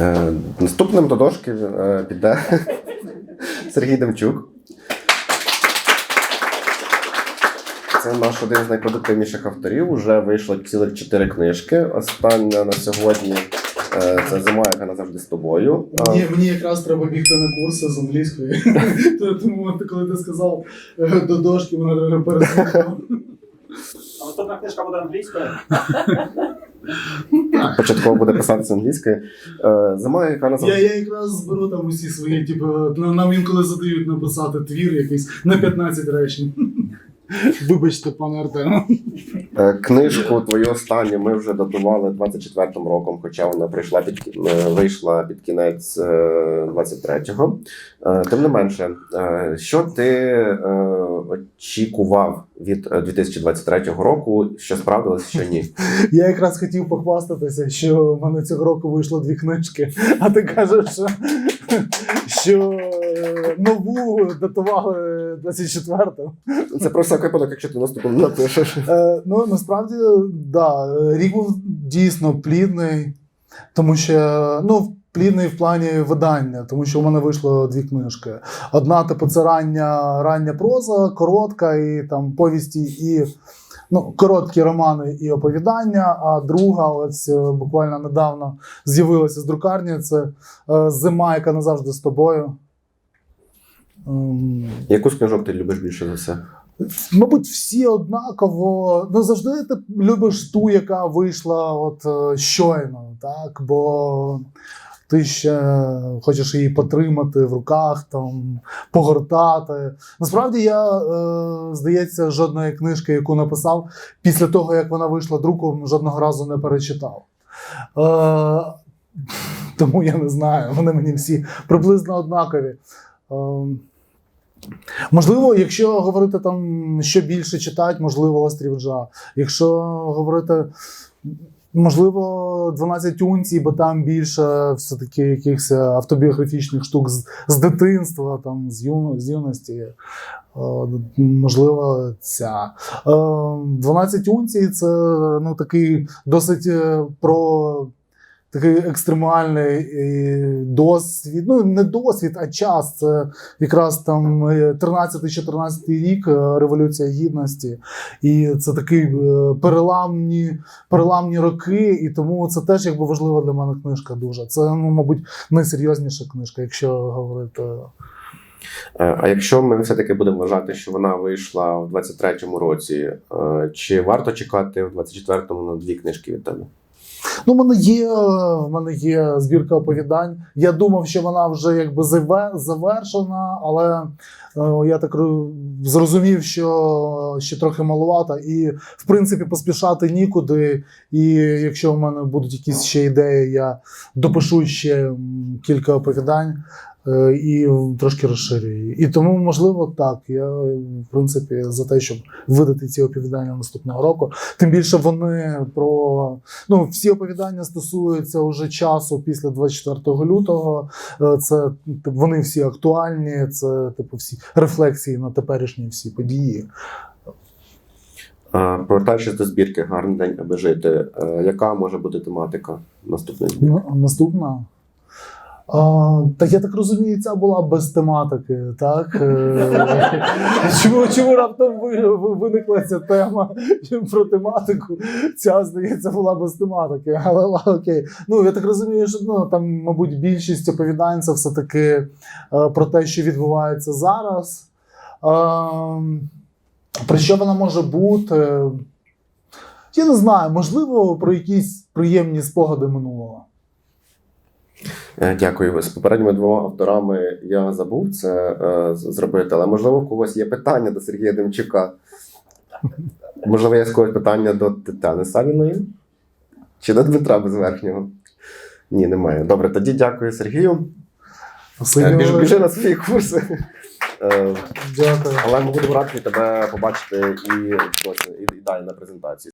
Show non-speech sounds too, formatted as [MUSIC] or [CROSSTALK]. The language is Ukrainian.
Е, наступним до дошки е, піде [LAUGHS] Сергій Демчук. Це наш один з найпродуктивніших авторів. Уже вийшло цілих чотири книжки. Остання на сьогодні е, це зима, яка назавжди з тобою. Е, Мені, мені якраз треба бігти на курси з англійської. [LAUGHS] То- Тому коли ти сказав е, до дошки, мене трохи переслухав. А наступна книжка буде англійською. [LAUGHS] Початково буде писатися англійською. Е, Зима, яка Я, я якраз зберу там усі свої, типу, нам інколи задають написати твір якийсь на 15 речень. [LAUGHS] Вибачте, пане Артеме. Е, Книжку твою останню ми вже датували 24-м роком, хоча вона прийшла під е, вийшла під кінець е, 23-го. Е, Тим не менше, що ти очікував від е, 2023 року, що справдилось, що ні? [LAUGHS] Я якраз хотів похвастатися, що в мене цього року вийшло дві книжки, а ти кажеш, що, що е, нову датували 24-го. Це про всяк випадок, якщо ти наступом напишеш. Е, ну насправді, да, е, рік був дійсно плідний, тому що ну. Плідний в плані видання, тому що у мене вийшло дві книжки. Одна, типу, це рання, рання проза, коротка, і там повісті, і ну, короткі романи і оповідання. А друга, ось е, буквально недавно з'явилася з друкарні. Це е, зима, яка назавжди з тобою. Ем, Яку з книжок ти любиш більше за все? Мабуть, всі однаково. Ну завжди ти любиш ту, яка вийшла от е, щойно, так? Бо ти ще хочеш її потримати в руках, там, погортати. Насправді, я, е, здається, жодної книжки, яку написав, після того, як вона вийшла друком, жодного разу не перечитав. Е, тому я не знаю, вони мені всі приблизно однакові. Е, Можливо, якщо говорити там, що більше читати, можливо, острів Джа. Якщо говорити, можливо, 12 унцій, бо там більше все-таки якихось автобіографічних штук з, з дитинства, там, з, ю, з юності. Е, Можливо, ця. Е, 12 унцій це ну, такий досить е, про такий екстремальний е, досвід. Ну, не досвід, а час. Це якраз там е, 13-14 рік е, Революція Гідності. І це такі е, переламні, переламні роки, і тому це теж якби важлива для мене книжка дуже. Це, ну, мабуть, найсерйозніша книжка, якщо говорити. Е, А якщо ми все-таки будемо вважати, що вона вийшла в 23-му році, е, чи варто чекати в 24-му на дві книжки від тебе? Ну, в мене є, в мене є збірка оповідань. Я думав, що вона вже якби заве- завершена, але е, я так зрозумів, що ще трохи малувата, і в принципі поспішати нікуди. І якщо в мене будуть якісь ще ідеї, я допишу ще кілька оповідань. Е, І трошки розширюю. її. І тому, можливо, так. Я, в принципі, за те, щоб видати ці оповідання наступного року. Тим більше вони про ну, всі оповідання стосуються уже часу після 24 лютого. Е, Це вони всі актуальні, це типу всі рефлексії на теперішні всі події. Е, Повертаючись до збірки Гарний день, аби жити. е, Яка може бути тематика наступної збірки? Ну, наступна. А, та я так розумію, ця була без тематики, так? Е, [LAUGHS] Чому, чому раптом ви- ви- виникла ця тема про тематику? Ця, здається, була без тематики. Але окей. Ну, я так розумію, що ну, там, мабуть, більшість оповідань це все-таки е, про те, що відбувається зараз. Е, про що вона може бути? Я не знаю, можливо, про якісь приємні спогади минулого. Е, Дякую. З попередніми двома авторами я забув це е, зробити, але можливо в когось є питання до Сергія Демчука. Можливо, є з когось питання до Тетяни Савіної? Чи до Дмитра Безверхнього? Ні, немає. Добре, тоді дякую Сергію. Е, Біжи, біжи на свої курси. Дякую. Але ми будемо раді тебе побачити і, і, і далі на презентації.